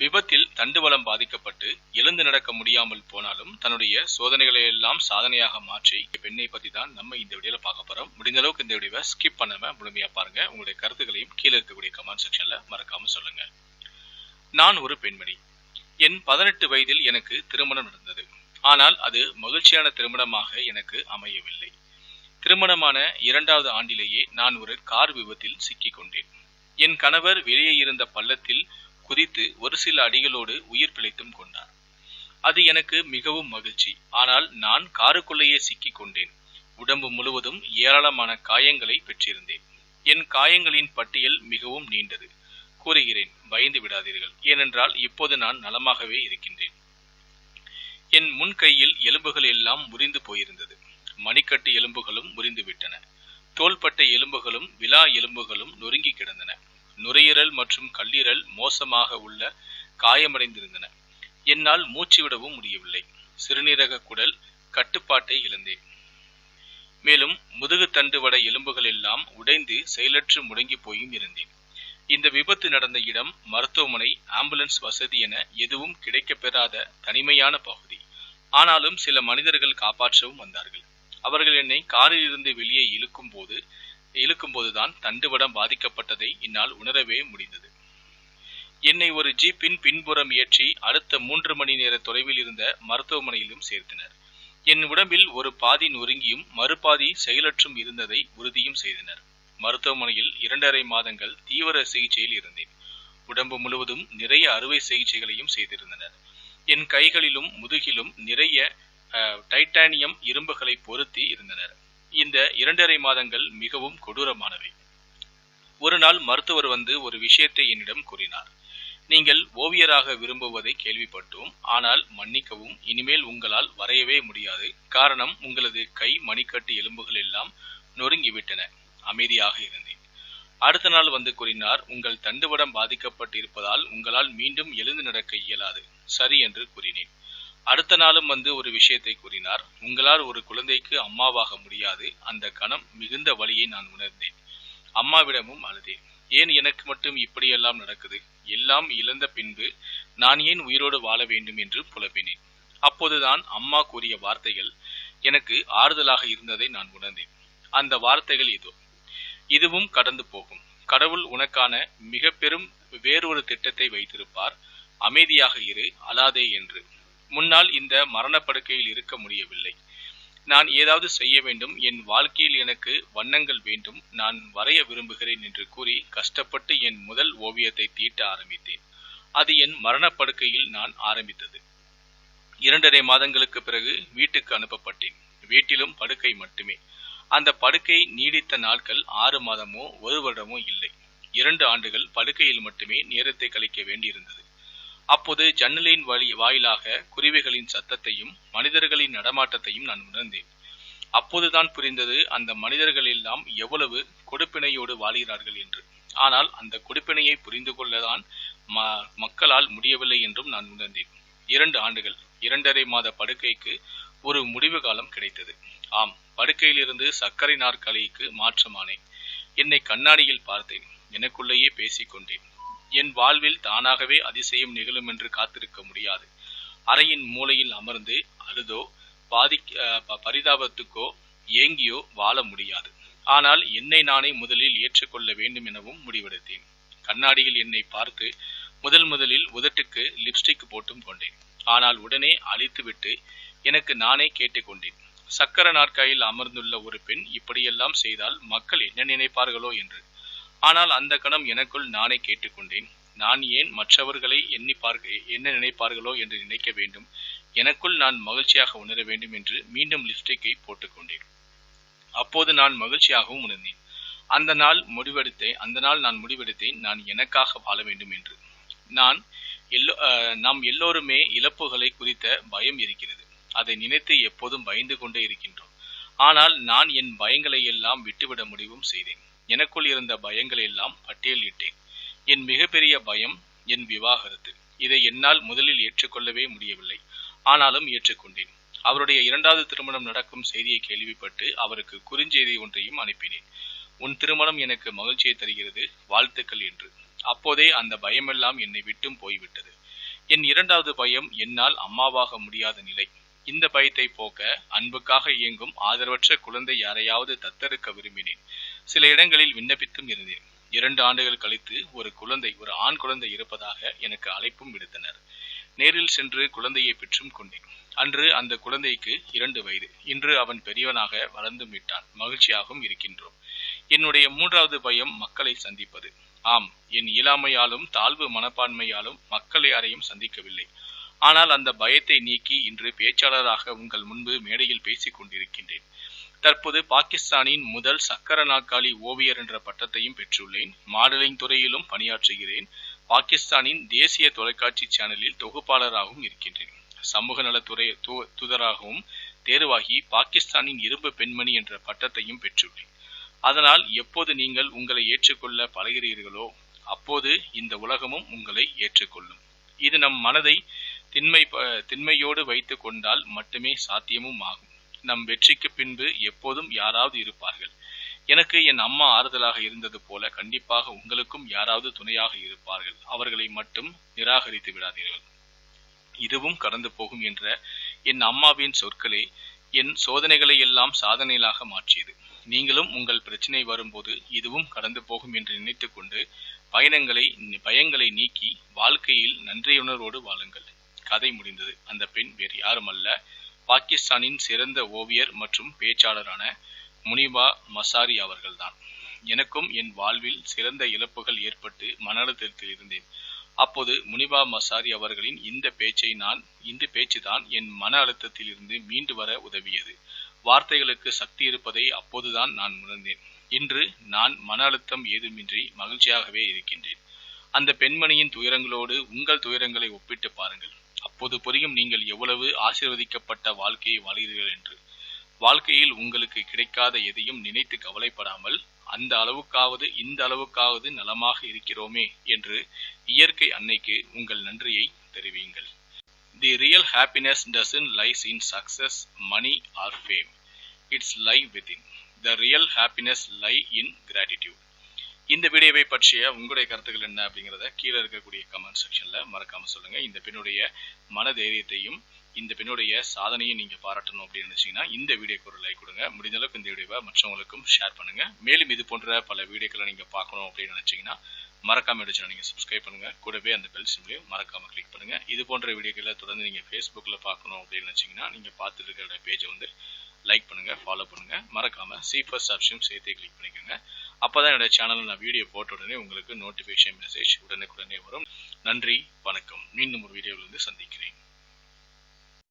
விபத்தில் தண்டுவலம் பாதிக்கப்பட்டு எழுந்து நடக்க முடியாமல் போனாலும் தன்னுடைய சோதனைகளை எல்லாம் சாதனையாக மாற்றி பெண்ணை பத்தி தான் நம்ம இந்த வீடியோல பார்க்க போறோம். முடிந்த அளவுக்கு இந்த வீடியோவை ஸ்கிப் பண்ணாம முழுமையா பாருங்க. உங்களுடைய கருத்துக்களையும் கீழே இருக்கக்கூடிய கமெண்ட் செக்ஷன்ல மறக்காம சொல்லுங்க. நான் ஒரு பெண்மணி. என் பதினெட்டு வயதில் எனக்கு திருமணம் நடந்தது. ஆனால் அது மகிழ்ச்சியான திருமணமாக எனக்கு அமையவில்லை. திருமணமான இரண்டாவது ஆண்டிலேயே நான் ஒரு கார் விபத்தில் சிக்கிக் கொண்டேன். என் கணவர் வெளியே இருந்த பள்ளத்தில் குதித்து ஒரு சில அடிகளோடு உயிர் பிழைத்தும் கொண்டார் அது எனக்கு மிகவும் மகிழ்ச்சி. ஆனால் நான் காருக்குள்ளேயே சிக்கிக் கொண்டேன். உடம்பு முழுவதும் ஏராளமான காயங்களை பெற்றிருந்தேன். என் காயங்களின் பட்டியல் மிகவும் நீண்டது. கூறுகிறேன் பயந்து விடாதீர்கள். ஏனென்றால் இப்போது நான் நலமாகவே இருக்கின்றேன். என் முன் கையில் எலும்புகள் எல்லாம் முறிந்து போயிருந்தது. மணிக்கட்டு எலும்புகளும் முறிந்து விட்டன. தோள்பட்டை எலும்புகளும் விலா எலும்புகளும் நொறுங்கி கிடந்தன. நுரையீரல் மற்றும் கல்லீரல் மோசமாக உள்ள காயமடைந்திருந்தன. என்னால் மூச்சு விடவும் முடியவில்லை. சிறுநீரக குடல் கட்டுப்பாட்டை இழந்தேன். மேலும் முதுகு தண்டுவட எலும்புகள் எல்லாம் உடைந்து செயலற்று முடங்கி போயும் இருந்தேன். இந்த விபத்து நடந்த இடம் மருத்துவமனை ஆம்புலன்ஸ் வசதி என எதுவும் கிடைக்கப்பெறாத தனிமையான பகுதி. ஆனாலும் சில மனிதர்கள் காப்பாற்றவும் வந்தார்கள். அவர்கள் என்னை காரில் இருந்து வெளியே இழுக்கும் போது இழுக்கும்போதுதான் தண்டுவடம் பாதிக்கப்பட்டதை என்னால் உணரவே முடிந்தது. என்னை ஒரு ஜீப்பின் பின்புறம் ஏற்றி அடுத்த மூன்று மணி நேர தொலைவில் இருந்த மருத்துவமனையிலும் சேர்த்தனர். என் உடம்பில் ஒரு பாதி நொறுங்கியும் மறுபாதி செயலற்றும் இருந்ததை உறுதியும் செய்தனர். மருத்துவமனையில் இரண்டரை மாதங்கள் தீவிர சிகிச்சையில் இருந்தேன். உடம்பு முழுவதும் நிறைய அறுவை சிகிச்சைகளையும் செய்திருந்தனர். என் கைகளிலும் முதுகிலும் நிறைய டைட்டானியம் இரும்புகளை பொருத்தி இருந்தனர். இந்த இரண்டரை மாதங்கள் மிகவும் கொடூரமானவை. ஒரு நாள் மருத்துவர் வந்து ஒரு விஷயத்தை என்னிடம் கூறினார். நீங்கள் ஓவியராக விரும்புவதை கேள்விப்பட்டோம் ஆனால் மன்னிக்கவும் இனிமேல் உங்களால் வரையவே முடியாது. காரணம் உங்களது கை மணிக்கட்டு எலும்புகள் எல்லாம் நொறுங்கிவிட்டன. அமைதியாக இருந்தேன். அடுத்த நாள் வந்து கூறினார் உங்கள் தண்டுவடம் பாதிக்கப்பட்டிருப்பதால் உங்களால் மீண்டும் எழுந்து நடக்க இயலாது. சரி என்று கூறினேன். அடுத்த நாளும் வந்து ஒரு விஷயத்தை கூறினார். உங்களால் ஒரு குழந்தைக்கு அம்மாவாக முடியாது. அந்த கணம் மிகுந்த வழியை நான் உணர்ந்தேன். அம்மாவிடமும் அழுதேன். ஏன் எனக்கு மட்டும் இப்படியெல்லாம் நடக்குது? எல்லாம் இழந்த பின்பு நான் ஏன் உயிரோடு வாழ வேண்டும் என்று புலப்பினேன் அப்போதுதான் அம்மா கூறிய வார்த்தைகள் எனக்கு ஆறுதலாக இருந்ததை நான் உணர்ந்தேன். அந்த வார்த்தைகள் இதோ. இதுவும் கடந்து போகும். கடவுள் உனக்கான மிக பெரும் வேறொரு திட்டத்தை வைத்திருப்பார். அமைதியாக இரு அலாதே என்று. முன்னால் இந்த மரணப்படுக்கையில் இருக்க முடியவில்லை. நான் ஏதாவது செய்ய வேண்டும் என் வாழ்க்கையில் எனக்கு வண்ணங்கள் வேண்டும் நான் வரைய விரும்புகிறேன் என்று கூறி கஷ்டப்பட்டு என் முதல் ஓவியத்தை தீட்ட ஆரம்பித்தேன். அது என் மரணப்படுக்கையில் நான் ஆரம்பித்தது. இரண்டரை மாதங்களுக்கு பிறகு வீட்டுக்கு அனுப்பப்பட்டேன். வீட்டிலும் படுக்கை மட்டுமே. அந்த படுக்கை நீடித்த நாட்கள் ஆறு மாதமோ ஒரு வருடமோ இல்லை. இரண்டு ஆண்டுகள் படுக்கையில் மட்டுமே நேரத்தை கழிக்க வேண்டியிருந்தது. அப்போது ஜன்னலின் வழி வாயிலாக குருவிகளின் சத்தத்தையும் மனிதர்களின் நடமாட்டத்தையும் நான் உணர்ந்தேன். அப்போதுதான் புரிந்தது அந்த மனிதர்கள் எல்லாம் எவ்வளவு கொடுப்பினையோடு வாழ்கிறார்கள் என்று. ஆனால் அந்த கொடுப்பினையை புரிந்து கொள்ளதான் மக்களால் முடியவில்லை என்றும் நான் உணர்ந்தேன். இரண்டு ஆண்டுகள் இரண்டரை மாத படுக்கைக்கு ஒரு முடிவு காலம் கிடைத்தது. ஆம் படுக்கையிலிருந்து சர்க்கரை நாற்காலிக்கு மாற்றமானேன். என்னை கண்ணாடியில் பார்த்தேன். எனக்குள்ளேயே பேசிக்கொண்டேன். என் வாழ்வில் தானாகவே அதிசயம் நிகழும் என்று காத்திருக்க முடியாது. அறையின் மூலையில் அமர்ந்து அழுதோ பாதி பரிதாபத்துக்கோ ஏங்கியோ வாழ முடியாது. ஆனால் என்னை நானே முதலில் ஏற்றுக்கொள்ள வேண்டும் எனவும் முடிவெடுத்தேன். கண்ணாடியில் என்னை பார்த்து முதல் முதலில் உதட்டுக்கு லிப்ஸ்டிக் போட்டும் கொண்டேன். ஆனால் உடனே அழித்துவிட்டு எனக்கு நானே கேட்டுக்கொண்டேன். சக்கர நாற்காயில் அமர்ந்துள்ள ஒரு பெண் இப்படியெல்லாம் செய்தால் மக்கள் என்ன நினைப்பார்களோ என்று. ஆனால் அந்த கணம் எனக்குள் நானே கேட்டுக்கொண்டேன். நான் ஏன் மற்றவர்களை எண்ணி பார்க்க என்ன நினைப்பார்களோ என்று நினைக்க வேண்டும். எனக்குள் நான் மகிழ்ச்சியாக உணர வேண்டும் என்று மீண்டும் லிப்ஸ்டிக்கை போட்டுக்கொண்டேன். அப்போது நான் மகிழ்ச்சியாகவும் உணர்ந்தேன். அந்த நாள் முடிவெடுத்தேன் அந்த நாள் நான் முடிவெடுத்தேன். நான் எனக்காக வாழ வேண்டும் என்று. நான் எல்லோ நாம் எல்லோருமே இழப்புகளை குறித்த பயம் இருக்கிறது. அதை நினைத்து எப்போதும் பயந்து கொண்டே இருக்கின்றோம். ஆனால் நான் என் பயங்களை எல்லாம் விட்டுவிட முடிவும் செய்தேன். எனக்குள் இருந்த பயங்களை எல்லாம் பட்டியலிட்டேன் என் மிகப்பெரிய பயம் என் விவாகரத்து. இதை என்னால் முதலில் ஏற்றுக்கொள்ளவே முடியவில்லை. ஆனாலும் ஏற்றுக்கொண்டேன். அவருடைய இரண்டாவது திருமணம் நடக்கும் செய்தியை கேள்விப்பட்டு அவருக்கு குறுஞ்செய்தி ஒன்றையும் அனுப்பினேன். உன் திருமணம் எனக்கு மகிழ்ச்சியை தருகிறது வாழ்த்துக்கள் என்று. அப்போதே அந்த பயமெல்லாம் என்னை விட்டும் போய்விட்டது. என் இரண்டாவது பயம் என்னால் அம்மாவாக முடியாத நிலை. இந்த பயத்தை போக்க அன்புக்காக இயங்கும் ஆதரவற்ற குழந்தை யாரையாவது தத்தெடுக்க விரும்பினேன். சில இடங்களில் விண்ணப்பித்தும் இருந்தேன். இரண்டு ஆண்டுகள் கழித்து ஒரு குழந்தை ஒரு ஆண் குழந்தை இருப்பதாக எனக்கு அழைப்பும் விடுத்தனர். நேரில் சென்று குழந்தையை பெற்றும் கொண்டேன். அன்று அந்த குழந்தைக்கு இரண்டு வயது. இன்று அவன் பெரியவனாக வளர்ந்தும் விட்டான். மகிழ்ச்சியாகவும் இருக்கின்றோம். என்னுடைய மூன்றாவது பயம் மக்களை சந்திப்பது. ஆம் என் இயலாமையாலும் தாழ்வு மனப்பான்மையாலும் மக்களை யாரையும் சந்திக்கவில்லை. ஆனால் அந்த பயத்தை நீக்கி இன்று பேச்சாளராக உங்கள் முன்பு மேடையில் பேசிக் கொண்டிருக்கின்றேன் தற்போது பாகிஸ்தானின் முதல் சக்கர நாற்காலி ஓவியர் என்ற பட்டத்தையும் பெற்றுள்ளேன். மாடலிங் துறையிலும் பணியாற்றுகிறேன். பாகிஸ்தானின் தேசிய தொலைக்காட்சி சேனலில் தொகுப்பாளராகவும் இருக்கின்றேன். சமூக நலத்துறை தூதராகவும் தேர்வாகி பாகிஸ்தானின் இரும்பு பெண்மணி என்ற பட்டத்தையும் பெற்றுள்ளேன். அதனால் எப்போது நீங்கள் உங்களை ஏற்றுக்கொள்ள பழகிறீர்களோ அப்போது இந்த உலகமும் உங்களை ஏற்றுக்கொள்ளும். இது நம் மனதை திண்மை ப- திண்மையோடு வைத்துக் கொண்டால் மட்டுமே சாத்தியமும் ஆகும். நம் வெற்றிக்கு பின்பு எப்போதும் யாராவது இருப்பார்கள். எனக்கு என் அம்மா ஆறுதலாக இருந்தது போல கண்டிப்பாக உங்களுக்கும் யாராவது துணையாக இருப்பார்கள். அவர்களை மட்டும் நிராகரித்து விடாதீர்கள். இதுவும் கடந்து போகும் என்ற என் அம்மாவின் சொற்களே என் சோதனைகளை எல்லாம் சாதனைகளாக மாற்றியது. நீங்களும் உங்கள் பிரச்சனை வரும்போது இதுவும் கடந்து போகும் என்று நினைத்து கொண்டு பயணங்களை பயங்களை நீக்கி வாழ்க்கையில் நன்றியுணர்வோடு வாழுங்கள். கதை முடிந்தது. அந்த பெண் வேறு யாரும் அல்ல பாகிஸ்தானின் சிறந்த ஓவியர் மற்றும் பேச்சாளரான முனிபா மசாரி அவர்கள்தான். எனக்கும் என் வாழ்வில் சிறந்த இழப்புகள் ஏற்பட்டு மன அழுத்தத்தில் இருந்தேன் அப்போது முனிபா மசாரி அவர்களின் இந்த பேச்சை நான் இந்த பேச்சுதான் என் மன அழுத்தத்தில் இருந்து மீண்டு வர உதவியது. வார்த்தைகளுக்கு சக்தி இருப்பதை அப்போதுதான் நான் உணர்ந்தேன். இன்று நான் மன அழுத்தம் ஏதுமின்றி மகிழ்ச்சியாகவே இருக்கின்றேன். அந்த பெண்மணியின் துயரங்களோடு உங்கள் துயரங்களை ஒப்பிட்டு பாருங்கள். அப்போது புரியும் நீங்கள் எவ்வளவு ஆசீர்வதிக்கப்பட்ட வாழ்க்கையை வாழ்கிறீர்கள் என்று. வாழ்க்கையில் உங்களுக்கு கிடைக்காத எதையும் நினைத்து கவலைப்படாமல் அந்த அளவுக்காவது இந்த அளவுக்காவது நலமாக இருக்கிறோமே என்று இயற்கை அன்னைக்கு உங்கள் நன்றியை தெரிவியுங்கள். The real happiness doesn't lies in success money or fame it's lie within the real happiness lie in gratitude இந்த வீடியோவை பற்றிய உங்களுடைய கருத்துக்கள் என்ன அப்படிங்கிறத கீழே இருக்கக்கூடிய கமெண்ட் செக்ஷனில் மறக்காம சொல்லுங்கள் இந்த பெண்ணுடைய மன தைரியத்தையும் இந்த பெண்ணுடைய சாதனையும் நீங்கள் பாராட்டணும் அப்படின்னு நினச்சிங்கன்னா இந்த வீடியோக்கு ஒரு லைக் கொடுங்க. முடிஞ்ச அளவுக்கு இந்த வீடியோவை மற்றவங்களுக்கும் ஷேர் பண்ணுங்கள் மேலும் இது போன்ற பல வீடியோக்களை நீங்கள் பார்க்கணும் அப்படின்னு நினச்சிங்கன்னா மறக்காமல் எடுத்து நீங்கள் சப்ஸ்கிரைப் பண்ணுங்கள் கூடவே அந்த பெல் சிம்லையும் மறக்காமல் கிளிக் பண்ணுங்க. இது போன்ற வீடியோக்களை தொடர்ந்து நீங்கள் ஃபேஸ்புக்கில் பார்க்கணும் அப்படின்னு நினச்சிங்கன்னா நீங்கள் பார்த்துட்டு இருக்கிற பேஜை வந்து லைக் பண்ணுங்கள் ஃபாலோ பண்ணுங்கள் மறக்காமல் சி ஃபர்ஸ்ட் ஆப்ஷன் சேர்த்து கிளிக் பண்ணிக்கோங்க. அப்பதான் என்னோட சேனல் நான் வீடியோ போட்ட உடனே உங்களுக்கு நோட்டிபிகேஷன் மெசேஜ் உடனுக்குடனே வரும். நன்றி வணக்கம். மீண்டும் ஒரு வீடியோவிலிருந்து சந்திக்கிறேன்.